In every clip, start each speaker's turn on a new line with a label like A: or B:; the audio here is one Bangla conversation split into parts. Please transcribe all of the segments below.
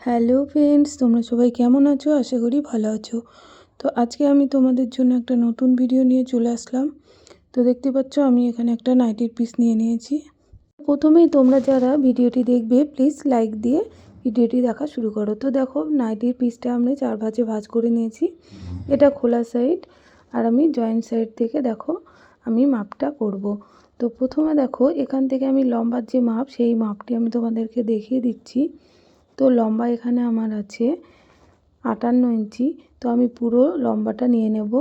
A: হ্যালো ফ্রেন্ডস, তোমরা সবাই কেমন আছো? আশা করি ভালো আছো। তো আজকে আমি তোমাদের জন্য একটা নতুন ভিডিও নিয়ে চলে আসলাম। তো দেখতে পাচ্ছ, আমি এখানে একটা নাইটির পিস নিয়ে নিয়েছি। প্রথমেই তোমরা যারা ভিডিওটি দেখবে প্লিজ লাইক দিয়ে ভিডিওটি দেখা শুরু করো। তো দেখো নাইটির পিসটা আমি চার ভাজে ভাজ করে নিয়েছি। এটা খোলা সাইড আর আমি জয়েন্ট সাইড থেকে দেখো, আমি মাপটা করব। তো প্রথমে দেখো, এখান থেকে আমি লম্বার যে মাপ, সেই মাপটি আমি তোমাদেরকে দেখিয়ে দিচ্ছি। তো লম্বা এখানে আমার আছে আটান্ন ইঞ্চি। তো আমি পুরো লম্বাটা নিয়ে নেব।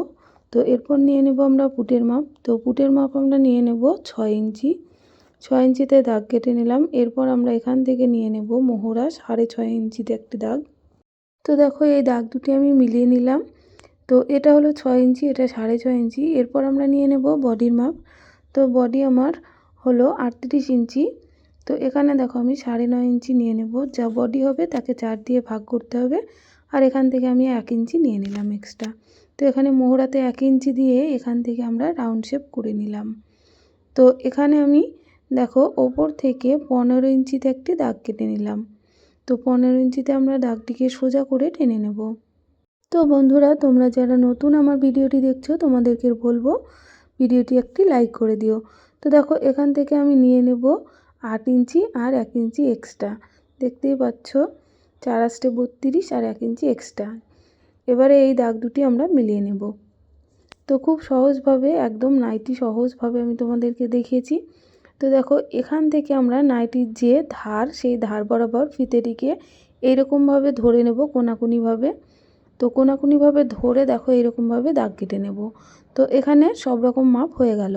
A: তো এরপর নিয়ে নেব আমরা পুটের মাপ। তো পুটের মাপ আমরা নিয়ে নেব ছয় ইঞ্চি। ছয় ইঞ্চিতে দাগ কেটে নিলাম। এরপর আমরা এখান থেকে নিয়ে নেব মোহরা সাড়ে ছয় ইঞ্চিতে একটি দাগ। তো দেখো এই দাগ দুটি আমি মিলিয়ে নিলাম। তো এটা হলো ছয় ইঞ্চি, এটা সাড়ে ছয় ইঞ্চি। এরপর আমরা নিয়ে নেব বডির মাপ। তো বডি আমার হলো আটত্রিশ ইঞ্চি। তো এখানে দেখো আমি সাড়ে নয় ইঞ্চি নিয়ে নেব। যা বডি হবে তাকে চার দিয়ে ভাগ করতে হবে। আর এখান থেকে আমি এক ইঞ্চি নিয়ে নিলাম এক্সট্রা তো এখানে মোহরাতে এক ইঞ্চি দিয়ে এখান থেকে আমরা রাউন্ড শেপ করে নিলাম। তো এখানে আমি দেখো ওপর থেকে পনেরো ইঞ্চিতে একটি দাগ কেটে নিলাম। তো পনেরো ইঞ্চিতে আমরা দাগটিকে সোজা করে টেনে নেব। তো বন্ধুরা, তোমরা যারা নতুন আমার ভিডিওটি দেখছ, তোমাদেরকে বলব ভিডিওটি একটি লাইক করে দিও। তো দেখো এখান থেকে আমি নিয়ে নেব আট ইঞ্চি আর এক ইঞ্চি এক্সট্রা দেখতেই পাচ্ছ, চার আষ্টে বত্রিশ আর এক ইঞ্চি এক্সট্রা এবারে এই দাগ দুটি আমরা মিলিয়ে নেব। তো খুব সহজভাবে, একদম নাইটি সহজভাবে আমি তোমাদেরকে দেখিয়েছি। তো দেখো, এখান থেকে আমরা নাইটির যে ধার, সেই ধার বরাবর ফিতেটিকে এইরকমভাবে ধরে নেব কোনাকুনিভাবে। তো কোনাকুনিভাবে ধরে দেখো, এইরকমভাবে দাগ কেটে নেব। তো এখানে সব রকম মাপ হয়ে গেল।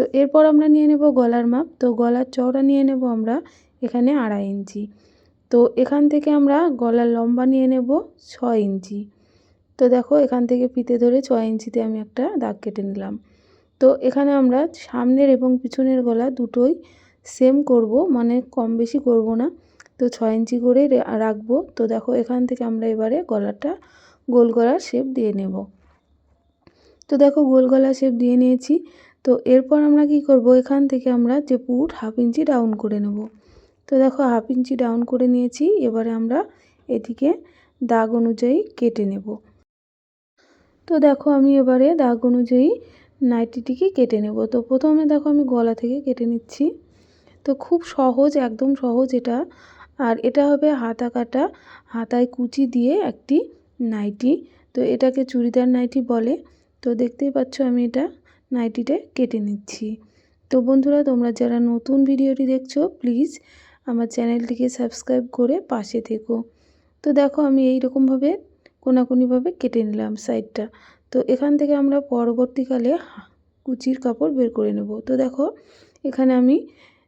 A: তো এরপর আমরা নিয়ে নেব গলার মাপ। তো গলার চওড়া নিয়ে নেব আমরা এখানে আড়াই ইঞ্চি। তো এখান থেকে আমরা গলার লম্বা নিয়ে নেব ছয় ইঞ্চি। তো দেখো এখান থেকে পিতে ধরে ছয় ইঞ্চিতে আমি একটা দাগ কেটে নিলাম। তো এখানে আমরা সামনের এবং পিছনের গলা দুটোই সেম করব মানে কম বেশি করব না। তো ছয় ইঞ্চি করেই রাখব। তো দেখো এখান থেকে আমরা এবারে গলাটা গোল গলার শেপ দিয়ে নেব। তো দেখো গোল গলা শেপ দিয়ে নিয়েছি। তো এরপর আমরা কি করব? এখান থেকে আমরা যে পুট হাফ ইঞ্চি ডাউন করে নেব। তো দেখো হাফ ইঞ্চি ডাউন করে নিয়েছি, এবারে আমরা এটিকে দাগ অনুযায়ী কেটে নেব। তো দেখো আমি এবারে দাগ অনুযায়ী নাইটিটিকে কেটে নেব। তো প্রথমে দেখো আমি গলা থেকে কেটে নিচ্ছি। তো খুব সহজ, একদম সহজ এটা। আর এটা হবে হাতা কাটা, হাতায় কুচি দিয়ে একটি নাইটি। তো এটাকে চুড়িদার নাইটি বলে। তো দেখতেই পাচ্ছ আমি এটা। নাইটিটা কেটে নিচ্ছি। তো বন্ধুরা, তোমরা যারা নতুন ভিডিওটি দেখছ, প্লিজ আমার চ্যানেলটিকে সাবস্ক্রাইব করে পাশে থেকো। তো দেখো, আমি এই রকমভাবে কোনাকুনিভাবে কেটে নিলাম সাইডটা। তো এখান থেকে আমরা পরবর্তীকালে কুচির কাপড় বের করে নেব। তো দেখো, এখানে আমি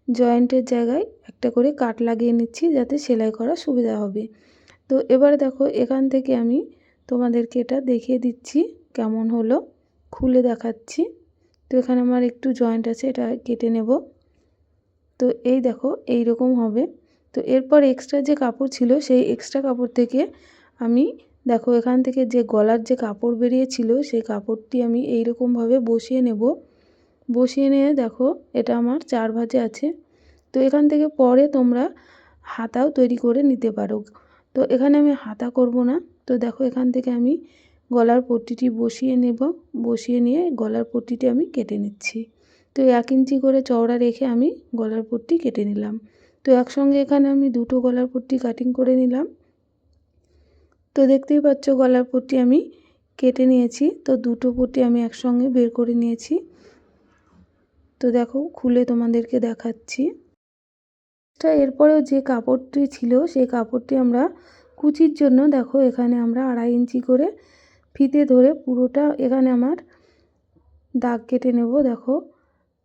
A: জয়েন্টের জায়গায় একটা করে কাট লাগিয়ে নিচ্ছি যাতে সেলাই করা সুবিধা হবে। তো এবারে দেখো, এখান থেকে আমি তোমাদেরকে এটা দেখিয়ে দিচ্ছি কেমন হলো। খুলে দেখাচ্ছি। তো এখানে আমার একটু জয়েন্ট আছে, এটা কেটে নেব। তো এই দেখো এই রকম হবে। তো এরপর এক্সট্রা যে কাপড় ছিল, সেই এক্সট্রা কাপড় থেকে আমি, দেখো, এখান থেকে যে গলার যে কাপড় বেরিয়েছিল, সেই কাপড়টি আমি এই রকমভাবে বসিয়ে নেব। বসিয়ে নিয়ে দেখো, এটা আমার চার ভাজে আছে। তো এখান থেকে পরে তোমরা হাতাও তৈরি করে নিতে পারো। তো এখানে আমি হাতা করব না। তো দেখো, এখান থেকে আমি গলার পট্টিটি বসিয়ে নেব। বসিয়ে নিয়ে গলার পট্টিটি আমি কেটে নিচ্ছি। তো এক ইঞ্চি করে চওড়া রেখে আমি গলার পট্টি কেটে নিলাম। তো একসঙ্গে এখানে আমি দুটো গলার পট্টি কাটিং করে নিলাম। তো দেখতেই পাচ্ছ গলার পট্টি আমি কেটে নিয়েছি। তো দুটো পট্টি আমি একসঙ্গে বের করে নিয়েছি। তো দেখো, খুলে তোমাদেরকে দেখাচ্ছি। এরপরেও যে কাপড়টি ছিল, সেই কাপড়টি আমরা কুচির জন্য, দেখো এখানে আমরা আড়াই ইঞ্চি করে ফিতে ধরে পুরোটা এখানে আমার দাগ কেটে নেব, দেখো।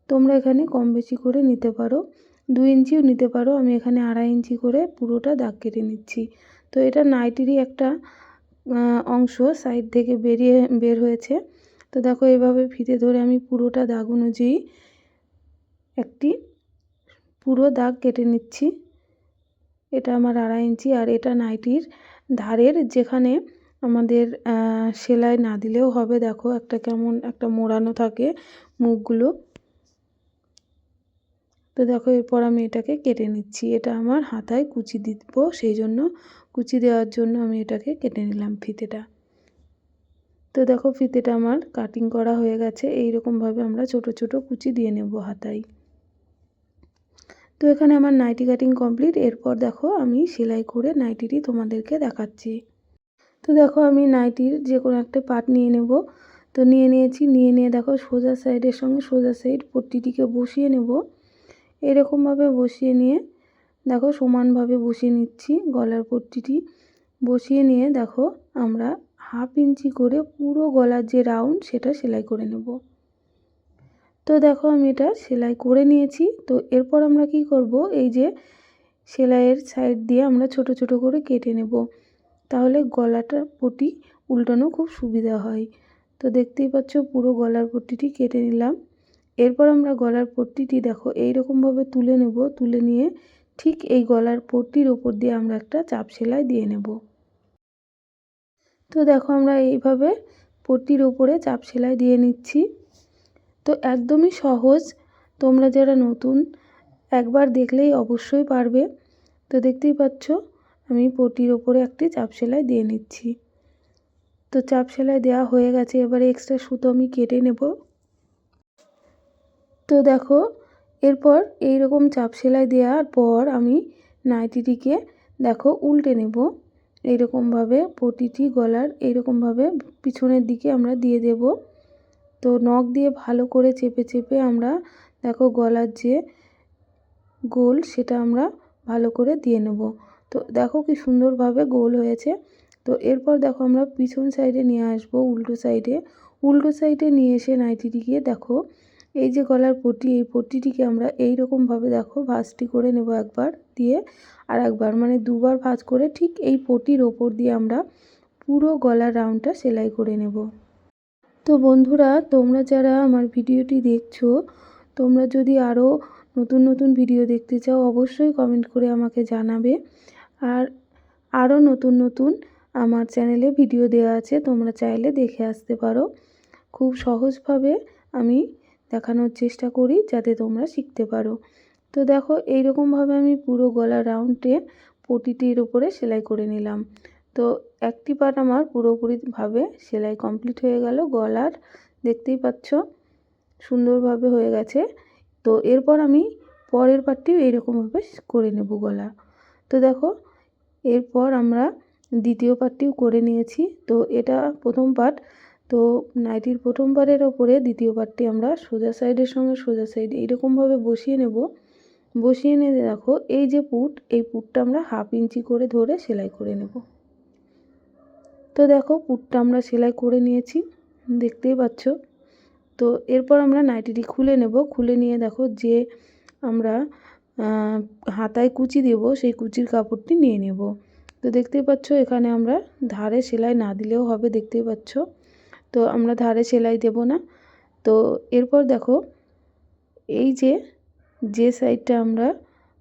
A: তোমরা এখানে কম বেশি করে নিতে পারো। দু ইঞ্চিও নিতে পারো, আমি এখানে আড়াই ইঞ্চি করে পুরোটা দাগ কেটে নিচ্ছি। তো এটা নাইটিরই একটা অংশ সাইড থেকে বেরিয়ে, বের হয়েছে। তো দেখো, এভাবে ফিতে ধরে আমি পুরোটা দাগ অনুযায়ী একটি পুরো দাগ কেটে নিচ্ছি। এটা আমার আড়াই ইঞ্চি, আর এটা নাইটির ধারের যেখানে আমাদের সেলাই না দিলেও হবে। দেখো একটা কেমন একটা মোড়ানো থাকে মুখগুলো। তো দেখো এরপর আমি এটাকে কেটে নিচ্ছি। এটা আমার হাতায় কুচি দিব, সেই জন্য কুচি দেওয়ার জন্য আমি এটাকে কেটে নিলাম ফিতেটা। তো দেখো ফিতেটা আমার কাটিং করা হয়ে গেছে। এই রকমভাবে আমরা ছোট ছোট কুচি দিয়ে নেব হাতায়। তো এখানে আমার নাইটি কাটিং কমপ্লিট এরপর দেখো আমি সেলাই করে নাইটিটি তোমাদেরকে দেখাচ্ছি। তো দেখো আমি নাইটির যে কোনো একটা পার্ট নিয়ে নেব। তো নিয়ে নিয়েছি, নিয়ে নিয়ে দেখো সোজা সাইডের সঙ্গে সোজা সাইড পট্টিটিকে বসিয়ে নেব। এরকমভাবে বসিয়ে নিয়ে দেখো সমানভাবে বসিয়ে নিচ্ছি গলার পট্টিটি। বসিয়ে নিয়ে দেখো আমরা হাফ ইঞ্চি করে পুরো গলার যে রাউন্ড সেটা সেলাই করে নেব। তো দেখো আমি এটা সেলাই করে নিয়েছি। তো এরপর আমরা কি করব? এই যে সেলাইয়ের সাইড দিয়ে আমরা ছোট ছোট করে কেটে নেব। তাহলে গলাটার পটি উল্টানো খুব সুবিধা হয়। তো দেখতেই পাচ্ছ পুরো গলার পট্টিটি কেটে নিলাম। এরপর আমরা গলার পট্টিটি দেখো এই রকমভাবে তুলে নেব। তুলে নিয়ে ঠিক এই গলার পট্টির ওপর দিয়ে আমরা একটা চাপ সেলাই দিয়ে নেব। তো দেখো আমরা এইভাবে পট্টির ওপরে চাপ সেলাই দিয়ে নিচ্ছি। তো একদমই সহজ। তোমরা যারা নতুন, একবার দেখলেই অবশ্যই পারবে। তো দেখতেই পাচ্ছ আমি পটির ওপরে একটি চাপ সেলাই দিয়ে নিচ্ছি। তো চাপ সেলাই দেওয়া হয়ে গেছে, এবারে এক্সট্রা সুতো আমি কেটে নেব। তো দেখো, এরপর এই রকম চাপ সেলাই দেওয়ার পর আমি নাইটিটিকে দেখো উল্টে নেব। এইরকমভাবে পটিটি গলার এইরকমভাবে পিছনের দিকে আমরা দিয়ে দেব। তো নখ দিয়ে ভালো করে চেপে চেপে আমরা দেখো গলার যে গোল সেটা আমরা ভালো করে দিয়ে নেব। তো দেখো কি সুন্দরভাবে গোল হয়েছে। তো এরপর দেখো আমরা পিছন সাইডে নিয়ে আসব উল্টো সাইডে। উল্টো সাইডে নিয়ে এসে নাইটিটিকে দেখো, এই যে গলার পটি এই পটিটিকে আমরা এই রকমভাবে দেখো ভাঁজটি করে নেব একবার দিয়ে আর একবার মানে দুবার ভাঁজ করে ঠিক এই পটির ওপর দিয়ে আমরা পুরো গলার রাউন্ডটা সেলাই করে নেব। তো বন্ধুরা, তোমরা যারা আমার ভিডিওটি দেখছ, তোমরা যদি আরও নতুন নতুন ভিডিও দেখতে চাও, অবশ্যই কমেন্ট করে আমাকে জানাবে। আর আরও নতুন নতুন আমার চ্যানেলে ভিডিও দেওয়া আছে, তোমরা চাইলে দেখে আসতে পারো। খুব সহজভাবে আমি দেখানোর চেষ্টা করি যাতে তোমরা শিখতে পারো। তো দেখো, এইরকমভাবে আমি পুরো গলা রাউন্ডে পটিটির উপরে সেলাই করে নিলাম। তো একটি পার্ট আমার পুরোপুরিভাবে সেলাই কমপ্লিট হয়ে গেল, গলার দেখতেই পাচ্ছ সুন্দরভাবে হয়ে গেছে। তো এরপর আমি পরের পার্টটিও এইরকমভাবে করে নেব গলা। তো দেখো এরপর আমরা দ্বিতীয় পার্টটিও করে নিয়েছি। তো এটা প্রথম পার্ট তো নাইটির প্রথম ওপরে দ্বিতীয় পার্টটি আমরা সোজা সাইডের সঙ্গে সোজা সাইড এইরকমভাবে বসিয়ে নেব। বসিয়ে নিয়ে দেখো, এই যে পুট, এই পুটটা আমরা হাফ ইঞ্চি করে ধরে সেলাই করে নেব। তো দেখো, পুটটা আমরা সেলাই করে নিয়েছি। দেখতেই পাচ্ছ? তো এরপর আমরা নাইটিটি খুলে নেব। খুলে নিয়ে দেখো যে আমরা হাতায় কুচি দেব, সেই কুচির কাপড়টি নিয়ে নেব। তো দেখতেই পাচ্ছ, এখানে আমরা ধারে সেলাই না দিলেও হবে, দেখতেই পাচ্ছ। তো আমরা ধারে সেলাই দেব না। তো এরপর দেখো, এই যে যে সাইডটা আমরা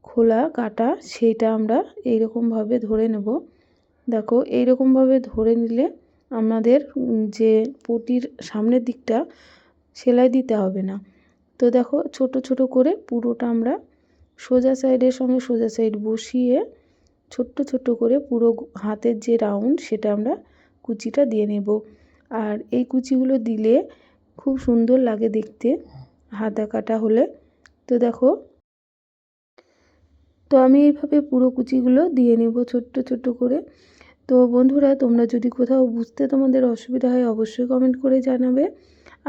A: খোলা, কাটা, সেইটা আমরা এইরকমভাবে ধরে নেব। দেখো, এইরকমভাবে ধরে নিলে আমাদের যে পটির সামনের দিকটা সেলাই দিতে হবে না। তো দেখো, ছোট ছোট করে পুরোটা আমরা সোজা সাইডের সঙ্গে সোজা সাইড বসিয়ে ছোট্ট ছোট্ট করে পুরো হাতের যে রাউন্ড সেটা আমরা কুচিটা দিয়ে নেব। আর এই কুচিগুলো দিলে খুব সুন্দর লাগে দেখতে, হাতা কাটা হলে। তো দেখো, তো আমি এইভাবে পুরো কুচিগুলো দিয়ে নেব ছোট্ট ছোট্ট করে। তো বন্ধুরা, তোমরা যদি কোথাও বুঝতে তোমাদের অসুবিধা হয়, অবশ্যই কমেন্ট করে জানাবে।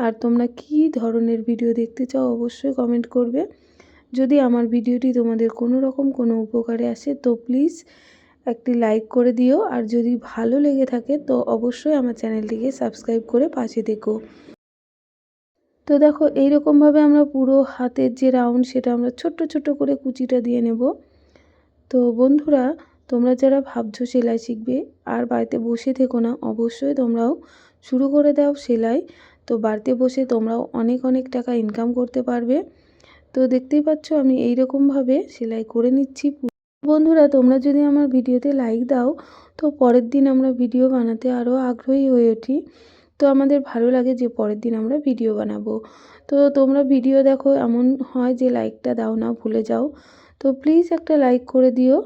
A: আর তোমরা কি ধরনের ভিডিও দেখতে চাও, অবশ্যই কমেন্ট করবে। যদি আমার ভিডিওটি তোমাদের কোনো রকম কোনো উপকারে আসে, তো প্লিজ একটি লাইক করে দিও। আর যদি ভালো লেগে থাকে, তো অবশ্যই আমার চ্যানেলটিকে সাবস্ক্রাইব করে পাশে দেখো। তো দেখো, এইরকমভাবে আমরা পুরো হাতের যে রাউন্ড সেটা আমরা ছোট্ট ছোট্ট করে কুচিটা দিয়ে নেব। তো বন্ধুরা, তোমরা যারা ভাবছ সেলাই শিখবে, আর বাড়িতে বসে থেকো না, অবশ্যই তোমরাও শুরু করে দাও সেলাই। তো বাড়িতে বসে তোমরাও অনেক অনেক টাকা ইনকাম করতে পারবে। তো দেখতেই পাচ্ছ আমি এই রকমভাবে সেলাই করে নিচ্ছি বন্ধুরা, তোমরা যদি আমার ভিডিওতে লাইক দাও, তো পরের দিন আমরা ভিডিও বানাতে আরও আগ্রহী হয়ে উঠি। তো আমাদের ভালো লাগে যে পরের দিন আমরা ভিডিও বানাবো। তো তোমরা ভিডিও দেখো, এমন হয় যে লাইকটা দাও না, ভুলে যাও। তো প্লিজ একটা লাইক করে দিও।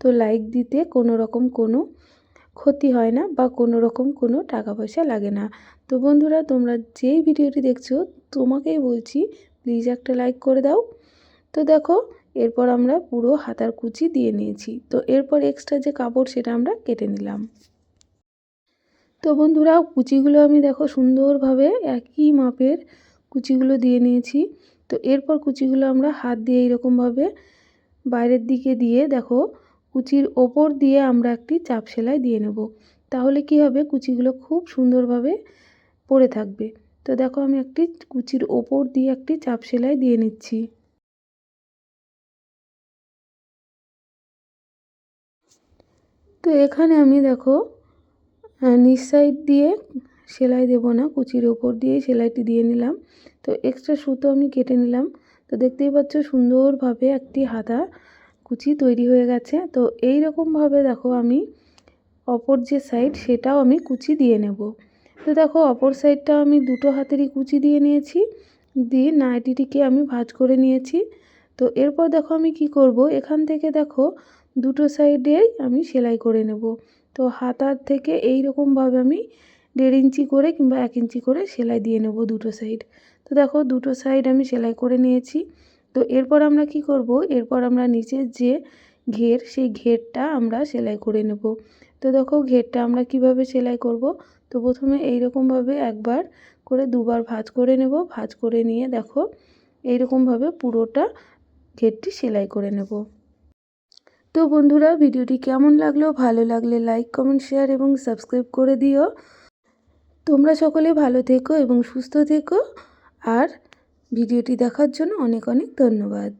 A: তো লাইক দিতে কোনো রকম কোনো ক্ষতি হয় না বা কোনো রকম কোনো টাকা পয়সা লাগে না। তো বন্ধুরা, তোমরা যেই ভিডিওটি দেখছ, তোমাকেই বলছি প্লিজ একটা লাইক করে দাও। তো দেখো, এরপর আমরা পুরো হাতার কুচি দিয়ে নিয়েছি। তো এরপর এক্সট্রা যে কাপড়, সেটা আমরা কেটে নিলাম। তো বন্ধুরা, কুচিগুলো আমি দেখো সুন্দরভাবে একই মাপের কুচিগুলো দিয়ে নিয়েছি। তো এরপর কুচিগুলো আমরা হাত দিয়ে এইরকমভাবে বাইরের দিকে দিয়ে দেখো, কুচির ওপর দিয়ে আমরা একটি চাপ সেলাই দিয়ে নেব। তাহলে কি হবে? কুচিগুলো খুব সুন্দরভাবে পড়ে থাকবে। তো দেখো আমি একটি কুচির ওপর দিয়ে একটি চাপ সেলাই দিয়ে নিচ্ছি। তো এখানে আমি দেখো নিচ সাইড দিয়ে সেলাই দেব না, কুচির ওপর দিয়ে সেলাইটি দিয়ে নিলাম। তো এক্সট্রা সুতো আমি কেটে নিলাম। তো দেখতেই পাচ্ছ সুন্দরভাবে একটি হাতা কুচি তৈরি হয়ে গেছে। তো এই রকমভাবে দেখো আমি অপর যে সাইড সেটাও আমি কুচি দিয়ে নেব। তো দেখো, অপর সাইডটা আমি দুটো হাতেরই কুচি দিয়ে নিয়েছি। দিয়ে নাইটিটিকে আমি ভাজ করে নিয়েছি। তো এরপর দেখো আমি কি করব? এখান থেকে দেখো, দুটো সাইডেই আমি সেলাই করে নেব। তো হাতার থেকে এই রকমভাবে আমি দেড় ইঞ্চি করে কিংবা এক ইঞ্চি করে সেলাই দিয়ে নেব দুটো সাইড। তো দেখো, দুটো সাইড আমি সেলাই করে নিয়েছি। তো এরপর আমরা কি করব? এরপর আমরা নিচের যে ঘের, সেই ঘেরটা আমরা সেলাই করে নেব। তো দেখো, ঘেরটা আমরা কীভাবে সেলাই করব? তো প্রথমে এই রকমভাবে একবার করে দুবার ভাঁজ করে নেব। ভাঁজ করে নিয়ে দেখো এই রকমভাবে পুরোটা ঘেরটি সেলাই করে নেব। তো বন্ধুরা, ভিডিওটি কেমন লাগল? ভালো লাগলে লাইক, কমেন্ট, শেয়ার এবং সাবস্ক্রাইব করে দিও। তোমরা সকলে ভালো থেকো এবং সুস্থ থেকো। আর ভিডিওটি দেখার জন্য অনেক অনেক ধন্যবাদ।